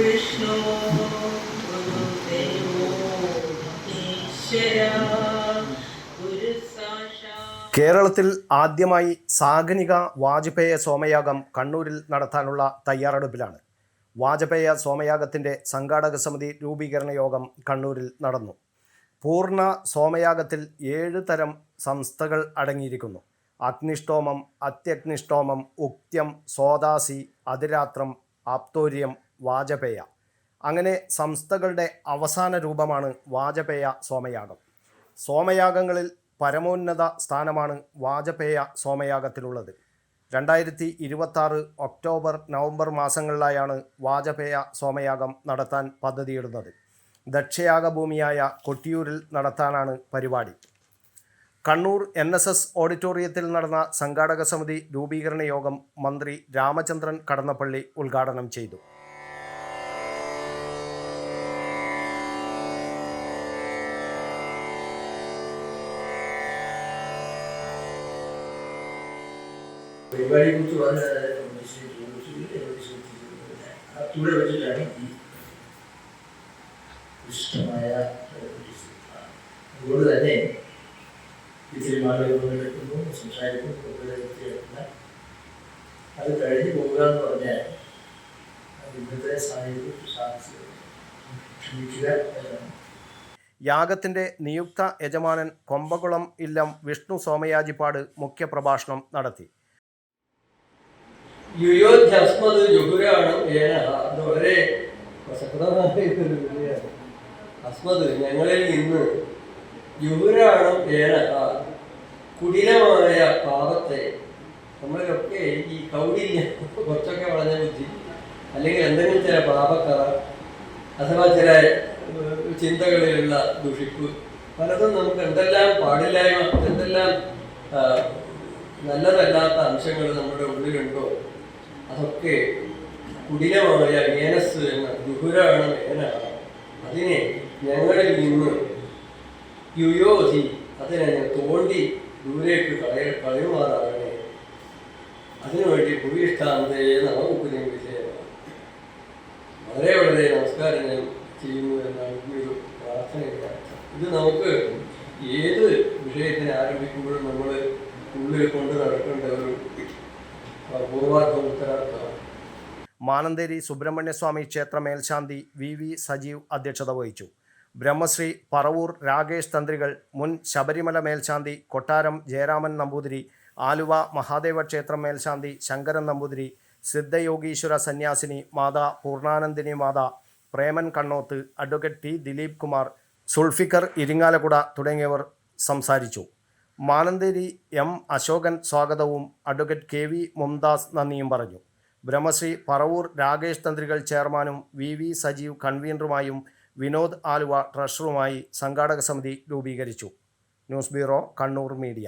विष्णु गुरुदेवो महेश्वरा गुरुसाक्षात् കേരളത്തിൽ ആദ്യമായി സാഗനിക വാജ്പേയ സോമയാഗം കണ്ണൂരിൽ നടത്താനുള്ള തയ്യാറെടുപ്പിലാണ് വാജപേയ സോമയാഗത്തിൻ്റെ സംഘാടക സമിതി രൂപീകരണ യോഗം കണ്ണൂരിൽ നടന്നു പൂർണ്ണ സോമയാഗത്തിൽ ഏഴ് തരം സംസ്ഥകൾ അടങ്ങിയിരിക്കുന്നു അഗ്നിഷ്ടോമം അത്യഗ്നിഷ്ടോമം ഉക്ത്യം സോദാസി അതിരാത്രം ആപ്തോര്യം വാജപേയ. അങ്ങനെ സംസ്ഥകളുടെ അവസാന രൂപമാണ് വാജപേയ സോമയാഗം. സോമയാഗങ്ങളിൽ പരമോന്നത സ്ഥാനമാണ് വാജപേയ സോമയാഗത്തിനുള്ളത് രണ്ടായിരത്തി ഇരുപത്താറ് ഒക്ടോബർ നവംബർ മാസങ്ങളിലായാണ് വാജപേയ സോമയാഗം നടത്താൻ പദ്ധതിയിടുന്നത്. ദക്ഷയാഗ ഭൂമിയായ കൊട്ടിയൂരിൽ നടത്താനാണ് പരിപാടി. കണ്ണൂർ എൻ എസ് എസ് ഓഡിറ്റോറിയത്തിൽ നടന്ന സംഘാടക സമിതി രൂപീകരണ യോഗം മന്ത്രി രാമചന്ദ്രൻ കടന്നപ്പള്ളി ഉദ്ഘാടനം ചെയ്തു. പരിപാടിയെ കുറിച്ച് വളരെ കൂടെ വെച്ചിട്ടാണ് ഈ വിശിഷ്ടമായ പരിപാടി. അതുകൊണ്ട് തന്നെ ഇത്തിരി ആളുകൾ പങ്കെടുക്കുന്നു സംസാരിക്കുന്നു അത് കഴിഞ്ഞ് പോകുക എന്ന് പറഞ്ഞാൽ ഇന്നത്തെ സാഹചര്യം യാഗത്തിന്റെ നിയുക്ത യജമാനൻ കൊമ്പകുളം ഇല്ലം വിഷ്ണു സോമയാജിപ്പാട് മുഖ്യപ്രഭാഷണം നടത്തി യുയോധ്യസ്മത് ജുഹുരാണ് ഏന അത് വളരെ ഒരു വിളിയാണ്. അസ്മത് ഞങ്ങളിൽ നിന്ന് യുഹുരാണം ഏന കുടിലമായ പാപത്തെ നമ്മളൊക്കെ ഈ കൗടില്യം കുറച്ചൊക്കെ വളഞ്ഞ ബുദ്ധി അല്ലെങ്കിൽ എന്തെങ്കിലും ചില പാപക്കറ അഥവാ ചില ചിന്തകളിലുള്ള ദുഷിപ്പ് പലതും നമുക്ക് എന്തെല്ലാം പാടില്ലായ്മ എന്തെല്ലാം നല്ലതല്ലാത്ത അംശങ്ങൾ നമ്മുടെ ഉള്ളിലുണ്ടോ അതൊക്കെ കുടിലമായ മേനസ് എന്ന ദുഹുരാണ് മേനാണ് അതിനെ ഞങ്ങളിൽ നിന്ന് യുയോധി അതിനെ തോണ്ടി ദൂരേക്ക് കളയ കളയുമാറാകണേ അതിനുവേണ്ടി ഭൂയിഷ്ടാന്തയെ നമുക്ക് വിജയമാണ് വളരെ വളരെ നമസ്കാരം ഞാൻ ചെയ്യുന്നു എന്നാണ് ഒരു പ്രാർത്ഥനയുടെ ഇത് നമുക്ക് ഏത് വിഷയത്തിനെ ആരംഭിക്കുമ്പോഴും നമ്മൾ ഉള്ളിൽ കൊണ്ട് നടക്കേണ്ട ഒരു മാനന്തേരി സുബ്രഹ്മണ്യസ്വാമി ക്ഷേത്ര മേൽശാന്തി വി വി സജീവ് അധ്യക്ഷത വഹിച്ചു. ബ്രഹ്മശ്രീ പറവൂർ രാകേഷ് തന്ത്രികൾ മുൻ ശബരിമല മേൽശാന്തി കൊട്ടാരം ജയരാമൻ നമ്പൂതിരി ആലുവ മഹാദേവ ക്ഷേത്രം മേൽശാന്തി ശങ്കരൻ നമ്പൂതിരി സിദ്ധയോഗീശ്വര സന്യാസിനി മാതാ പൂർണാനന്ദിനി മാതാ പ്രേമൻ കണ്ണോത്ത് അഡ്വക്കേറ്റ് ടി ദിലീപ് കുമാർ സുൾഫിക്കർ ഇരിങ്ങാലക്കുട തുടങ്ങിയവർ സംസാരിച്ചു. മാനന്തേരി എം അശോകൻ സ്വാഗതവും. അഡ്വക്കേറ്റ് കെ വി മുംതാസ് നന്ദിയും പറഞ്ഞു. ബ്രഹ്മശ്രീ പറവൂർ രാകേഷ് തന്ത്രികൾ ചെയർമാനും വി വി സജീവ് കൺവീനറുമായും വിനോദ് ആലുവ ട്രഷറുമായി സംഘാടക സമിതി രൂപീകരിച്ചു. News bureau Kannur media.